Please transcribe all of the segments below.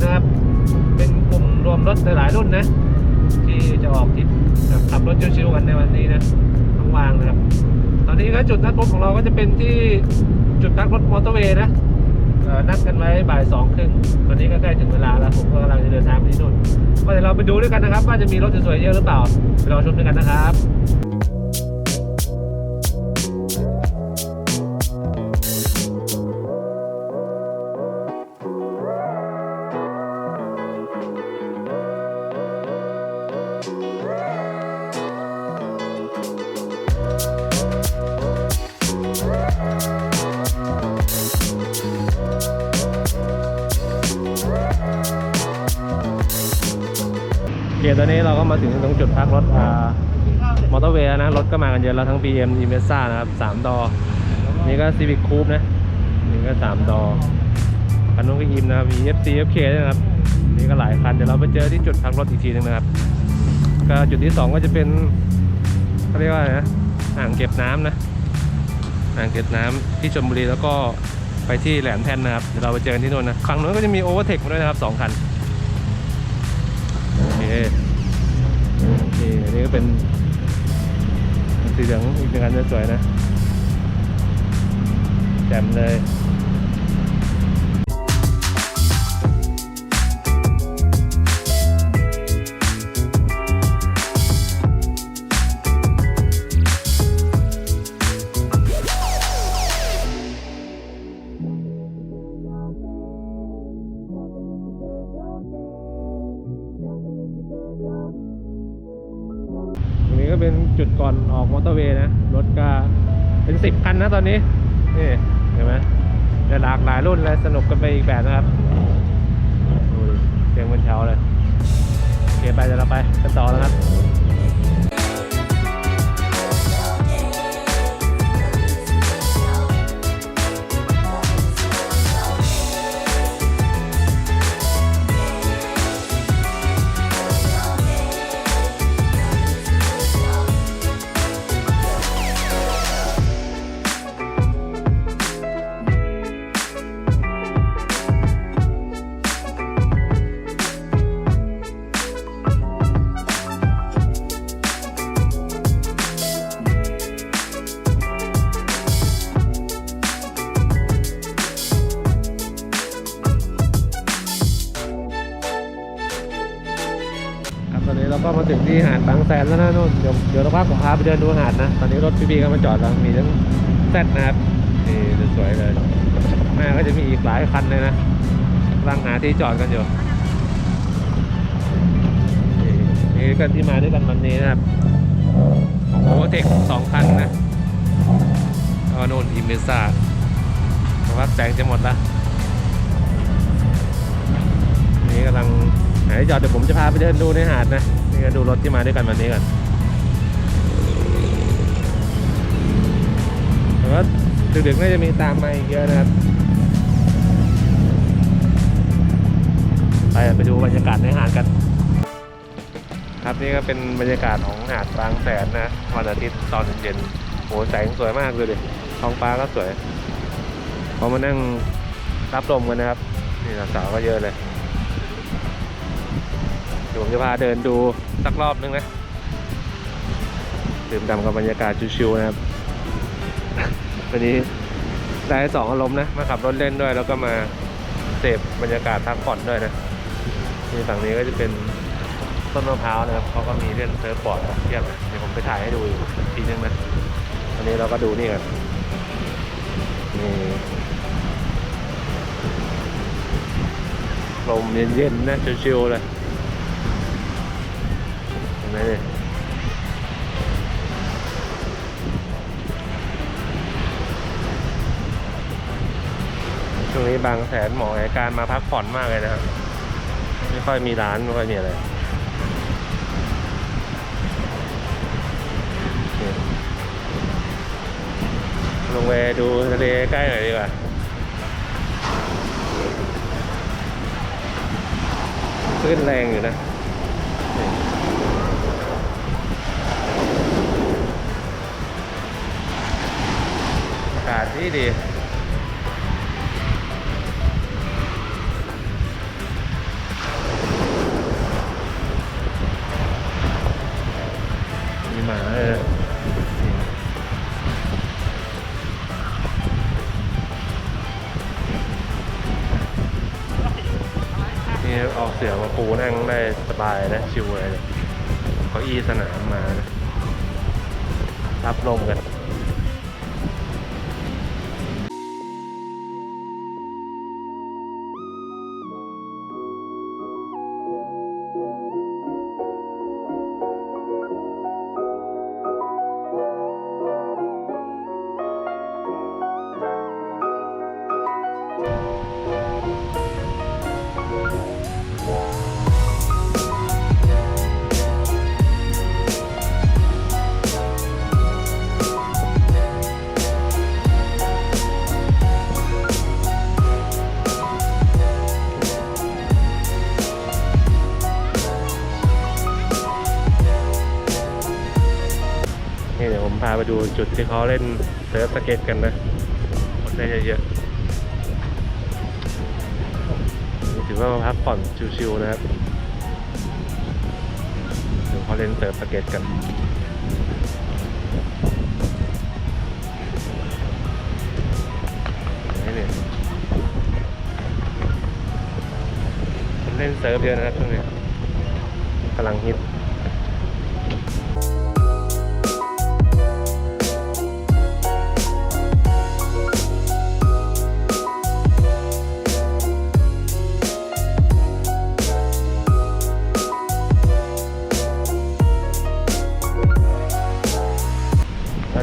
นะครับ เป็นกลุ่มรวมรถหลายรุ่นนะ ที่จะออกทริปขับรถชิวๆกันในวันนี้นะทางว่างนะครับ ตอนนี้ก็จุดนัดพบของเราก็จะเป็นที่จุดพักรถมอเตอร์เวย์นะนัดกันไว้บ่ายสองครึ่งตอนนี้ก็ใกล้ถึงเวลาแล้วผมก็กำลังจะเดินทางไปที่นู่นก็เดี๋ยวเราไปดูด้วยกันนะครับ ว่าจะมีรถสวยๆเยอะหรือเปล่าไปรอชมด้วยกันนะครับ มาถึงตรงจุดพักรถอ่ามอเตอร์เวย์นะ รถก็มากันเยอะแล้วทั้ง BM i m e z a นะครับ3ดอ นี่ก็ Civic Coupe นะ นี่ก็3ดอคันนู้นก็อิมนะครับ มี FC FK ด้วยนะครับ นี่ก็หลายคัน เดี๋ยวเราไปเจอที่จุดพักรถอีกทีนึงนะครับ ก็จุดที่ 2 ก็จะเป็นเขาเรียกว่าอะไรนะ อ่างเก็บน้ำนะ อ่างเก็บน้ำที่ชลบุรีแล้วก็ไปที่แหลมแท่นนะครับ เดี๋ยวเราไปเจอกันที่นู่นนะ ฝั่งนู้นก็จะมี Overtake มาด้วยนะครับสองคัน โอเค นี่อันนี้ก็เป็นสีเหลืองอีกหนึ่งอันสวยนะแจ่มเลย ก่อนออกมอเตอร์เวย์นะ รถก็เป็นสิบคันนะตอนนี้ นี่เห็นไหมจะหลากหลายรุ่นเลยสนุกกันไปอีกแบบนะครับเสียงมันเช้าเลย โอเคไปเดี๋ยวเราไปกันต่อแล้วครับ ก็มาถึงที่หาดบางแสนแล้วนะนู่นเดี๋ยวเดี๋ยวเราพักผมพาไปเดินดูหาดนะ ตอนนี้รถพี่ๆก็มาจอดแล้วมีทั้งแซดนะครับนี่สวยเลยหน้าก็จะมีอีกหลายคันเลยนะกำลังหาที่จอดกันอยู่นี่กันที่มาด้วยกันวันนี้นะครับของโอเทคสองคันนะแล้วก็นู่นอิมเมซ่าแต่ว่าแสงจะหมดละนี่กำลังหาที่จอดเดี๋ยวผมจะพาไปเดินดูในหาดนะ นี่ก็ดูรถที่มาด้วยกันวันนี้กันแต่ว่าดึกๆน่าจะมีตามมาอีกเยอะนะครับ ไปไปดูบรรยากาศในหาดกัน ครับนี่ก็เป็นบรรยากาศของหาดบางแสนนะวันอาทิตย์ตอนเย็นโหแสงสวยมากเลยดิท้องฟ้าก็สวยพอมานั่งรับลมกันนะครับ นี่สาวๆก็เยอะเลยเดี๋ยวผมจะพาเดินดู สักรอบนึงนะดื่มด่ำกับบรรยากาศชิวๆนะครับ วันนี้ได้สองอารมณ์นะ มาขับรถเล่นด้วย แล้วก็มาเสพบรรยากาศพักผ่อนด้วยนะนี่ฝั่งนี้ก็จะเป็นต้นมะพร้าวนะครับเขาก็มีเล่นเซิร์ฟบอร์ดเทียบเดี๋ยวผมไปถ่ายให้ดูอีกทีนึงนะวันนี้เราก็ดูนี่กันนี่ลมเย็นๆนะชิวๆเลย ไหมเนี่ยช่วงนี้บางแสนหมอแอการมาพักผ่อนมากเลยนะครับ ไม่ค่อยมีร้าน ไม่ค่อยมีอะไรลงไปดูทะเลใกล้หน่อยดีกว่าขึ้นแรงอยู่นะ ดีมีหมาเลยนะนี่ออกเสือมาปูนั่งได้สบายนะชิวเลยเนี่ยเก้าอี้สนามมานะรับลมกัน นี่เดี๋ยวผมพาไปดูจุดที่เขาเล่นเซิร์ฟสเก็ตกันนะคนได้เยอะๆนี่ถือว่ามาพักผ่อนชิวๆนะครับเดี๋ยวเขาเล่นเซิร์ฟสเก็ตกันนี่เนี่ยคนเล่นเซิร์ฟเยอะนะครับช่วงนี้กำลังฮิต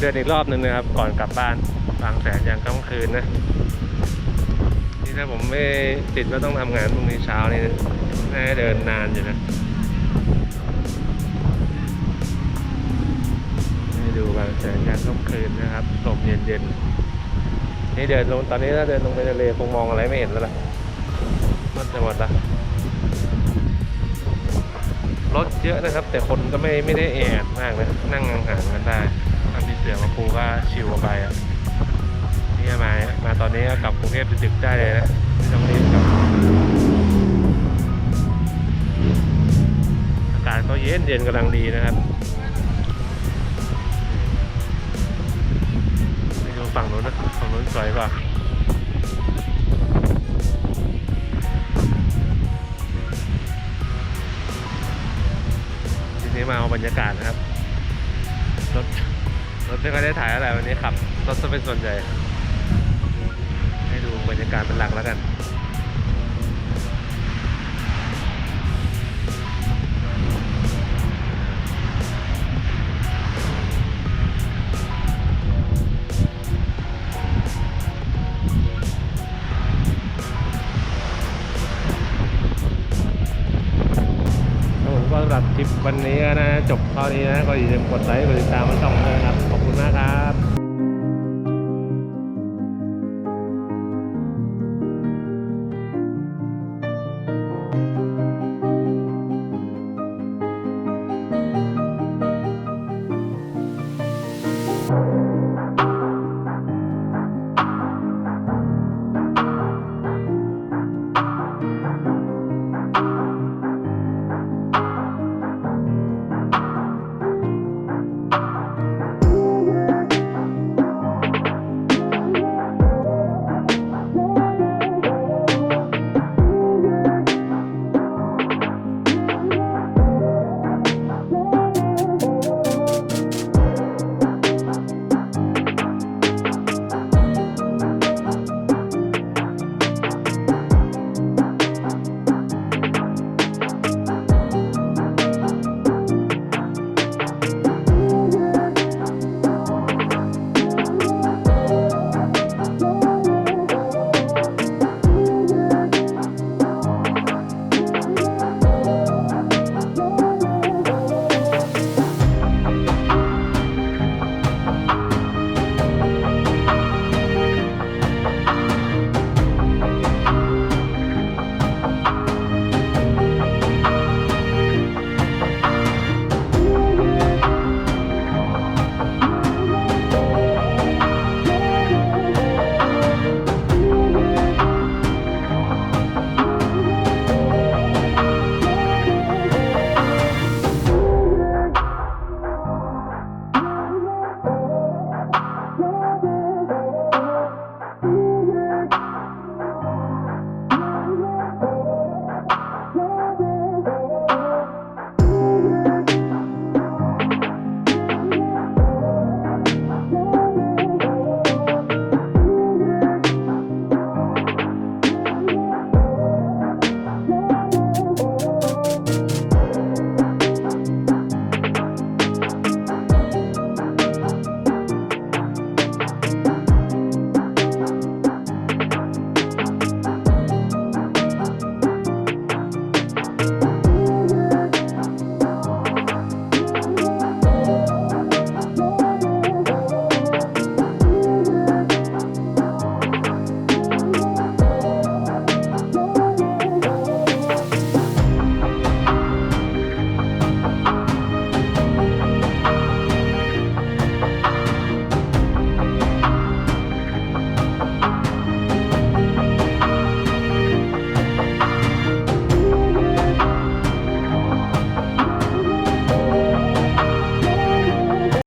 เดินอีกรอบหนึ่งนะครับ ก่อนกลับบ้านบางแสนยางค่ำคืนนะนี่ถ้าผมไม่ติดว่าต้องทำงานพรุ่งนี้เช้านี่นะน่าเดินนานอยู่นะให้ดูบางแสนยางค่ำคืนนะครับลมเย็นๆนี่เดินลงตอนนี้ถ้าเดินลงไปทะเลคงมองอะไรไม่เห็นแล้วล่ะมันจะหมดละรถเยอะนะครับ แต่คนก็ไม่ไม่ได้แออัดมากนะนั่งห่างๆกันได้ เสือมาปูก็ชิวไปอะนี่มามาตอนนี้ก็กลับกรุงเทพดึกๆได้เลยนะไม่ต้องรีบกลับอากาศก็เย็นเย็นกำลังดีนะครับไปดูฝั่งนู้นนะฝั่งนู้นสวยกว่าทีนี้มาเอาบรรยากาศนะครับ ได้ถ่ายอะไรวันนี้ขับรถจะเป็นส่วนใหญ่ ให้ดูบรรยากาศเป็นหลักแล้วกันครับผมก็สำหรับคลิปวันนี้นะจบเท่านี้นะก็อย่าลืมกดไลค์กดติดตามมาช่องด้วยนะครับ มากครับ